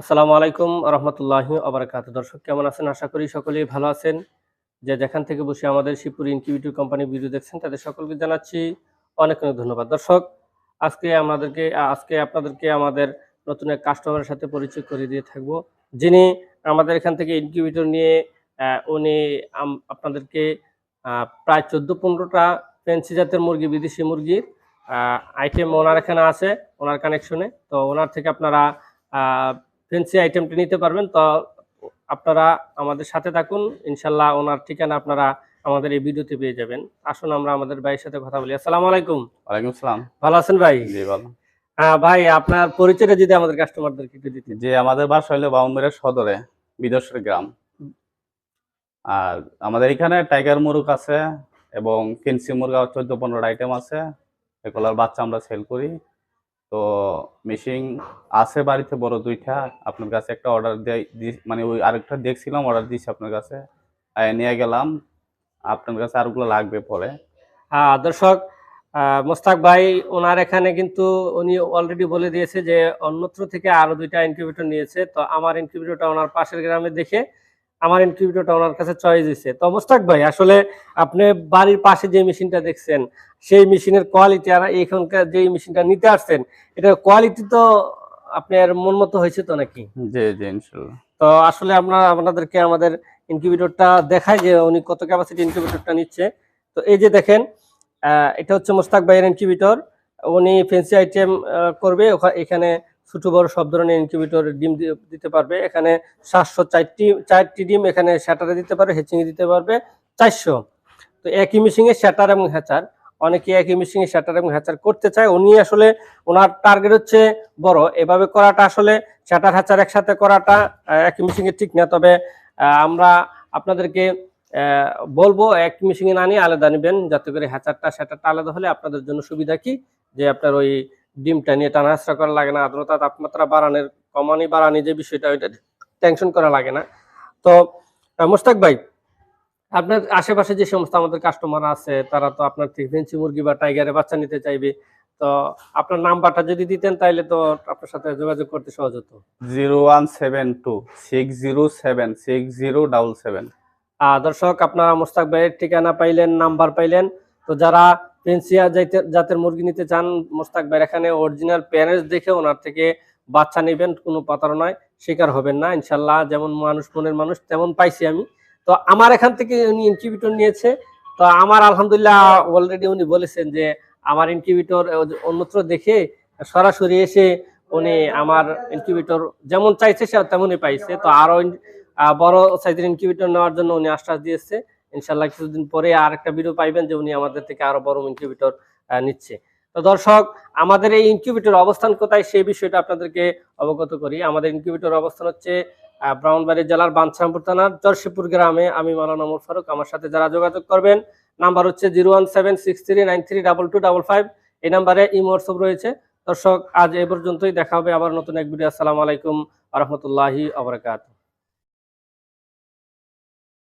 আসসালামু আলাইকুম রহমতুল্লাহি আবরাকাত দর্শক, কেমন আছেন? আশা করি সকলেই ভালো আছেন। যে যেখান থেকে বসে আমাদের শিবপুর ইনকিউবিটিভ কোম্পানি ভিডিও দেখছেন, তাদের সকলকে জানাচ্ছি অনেক অনেক ধন্যবাদ। দর্শক, আজকে আমাদেরকে, আজকে আপনাদেরকে আমাদের নতুন এক কাস্টমারের সাথে পরিচয় করে দিয়ে থাকব। যিনি আমাদের এখান থেকে ইনকিউবেটর নিয়ে উনি আপনাদেরকে প্রায় চোদ্দ পনেরোটা ফেন্সি জাতের মুরগি, বিদেশি মুরগির আইটেম ওনার এখানে আছে, ওনার কানেকশনে তো ওনার থেকে আপনারা ফেন্সি আইটেমটি নিতে পারবেন তো আপনারা আমাদের সাথে থাকুন। ইনশাল্লাহ ওনার ঠিকানা আপনারা আমাদের এই ভিডিওতে পেয়ে যাবেন। আসুন আমরা আমাদের ভাইয়ের সাথে কথা বলি। আসসালামু আলাইকুম। ওয়ালাইকুম আসসালাম ভালো আছেন ভাই? জি ভালো। হ্যাঁ ভাই আপনার পরিচয়টা যদি আমাদের কাস্টমারদেরকে একটু দিতেন। যে আমাদের বাসা হইল বাউন্ডারির সদরে বিদর্শের গ্রাম। আর আমাদের এখানে টাইগার মুরগ আছে এবং ফেন্সি মুরগা চোদ্দ পনেরো আইটেম আছে। এগুলোর বাচ্চা আমরা সেল করি। তো মেশিন আছে বাড়িতে বড় দুইটা। আপনার কাছে একটা অর্ডার দিয়ে মানে ওই আরেকটা দেখছিলাম অর্ডার দিয়েছি আপনার কাছে। নিয়ে গেলাম। আপনার কাছে আরগুলো লাগবে পরে। হ্যাঁ দর্শক মোস্তাক ভাই, ওনার এখানে কিন্তু উনি অলরেডি বলে দিয়েছে যে অন্যত্র থেকে আরও দুইটা ইনকিউবেটর নিয়েছে। তো আমার ইনকিউবেটরটা ওনার পাশের গ্রামে দেখে আমার ইনকিউবেটরটা ওনার কাছে চয়েস দিয়েছে তো মোস্তাক ভাই আসলে আপনি বাড়ির পাশে যে মেশিনটা দেখছেন সেই মেশিনের কোয়ালিটি আর এখানকার যে মেশিনটা নিতে আসছেন এটা কোয়ালিটি তো আপনার মন মতো হয়েছে তো নাকি? জি জি ইনশাল্লাহ। তো আসলে আমরা আপনাদেরকে আমাদের ইনকিউবেটরটা দেখাই যে উনি কত ক্যাপাসিটি ইনকিউবেটরটা নিচ্ছে। তো এই যে দেখেন এটা হচ্ছে মোস্তাক ভাইয়ের ইনকিউবেটর উনি ফেন্সি আইটেম করবে এখানে ছোট বড় সব ধরনের ইনকিউবেটর ডিম দিতে পারবে। এখানে সাতশো চারটি চারটি ডিম এখানে শ্যাটারে দিতে পারবে হেচিংয়ে দিতে পারবে, চারশো। তো একই মিশিংয়ে শ্যাটার এবং হ্যাচার অনেকে একই মিশিংয়ে শ্যাটার এবং হ্যাচার করতে চায়। উনি আসলে ওনার টার্গেট হচ্ছে বড়। এভাবে করাটা আসলে শ্যাটার হ্যাচার একসাথে করাটা একই মিশিংয়ে ঠিক না। তবে আমরা আপনাদেরকে বলব এক মিশিংয়ে না নিয়ে আলাদা নেবেন। যাতে করে হ্যাচারটা স্যাটারটা আলাদা হলে আপনাদের জন্য সুবিধা কি? যে আপনার ওই ডিমটা নিয়ে টানা হাসরা করা লাগে না আর্দ্রতা তাপমাত্রা বাড়ানোর কমানি বাড়ানি যে বিষয়টা ওইটা টেনশন করা লাগে না। তো মোস্তাক ভাই আপনার আশেপাশে যে সমস্ত আমাদের কাস্টমার আছে তারা তো আপনার থেকে ফেন্সি মুরগি বা টাইগারের বাচ্চা নিতে চাইবে। তো আপনার নাম্বারটা যদি দিতেন তাহলে তো আপনার সাথে যোগাযোগ করতে সহজ হতো। Zero one seven two six zero seven six zero double seven. দর্শক আপনারা মোস্তাক ভাইয়ের ঠিকানা পাইলেন নাম্বার পাইলেন। তো যারা পেন্সিয়া জাতের মুরগি নিতে চান মোস্তাক ভাইয়ের। এখানে অরিজিনাল প্যারেন্টস দেখে ওনার থেকে বাচ্চা নেবেন কোনো প্রতারণায় শিকার হবেন না ইনশাল্লাহ যেমন মানুষ মনের মানুষ তেমন পাইছি আমি। তো আমার এখান থেকে উনি ইনকিউবেটর নিয়েছে। তো আমার আলহামদুলিল্লাহ অলরেডি উনি বলেছেন যে আমার ইনকিউবেটর অন্যত্র দেখে সরাসরি এসে উনি আমার ইনকিউবেটর যেমন চাইছে সে তেমনই পাইছে। তো আরও ইন- আহ, বড় সাইজের ইনকিউবেটর নেওয়ার জন্য উনি আশ্বাস দিয়েছে। ইনশাল্লাহ কিছুদিন পরে আর একটা ভিডিও পাইবেন যে উনি আমাদের থেকে আরও বড় ইনকিউবেটর নিচ্ছে। তো দর্শক, আমাদের এই ইনকিউবেটর অবস্থান কোথায় সেই বিষয়টা আপনাদেরকে অবগত করি। আমাদের ইনকিউবেটর অবস্থান হচ্ছে ব্রাহ্মণবাড়ি জেলার বাঞ্ছারামপুর থানার চরশিপুর গ্রামে। আমি মালানা মোর ফারুক, আমার সাথে যারা যোগাযোগ করবেন, নাম্বার হচ্ছে zero one seven six three nine three double two double five. এই নাম্বারে ইমো হোয়াটসঅ্যাপ রয়েছে। দর্শক, আজ এ পর্যন্তই। দেখা হবে আবার নতুন এক ভিডিও আসসালামু আলাইকুম আ রহমতুল্লাহি আবরাকাত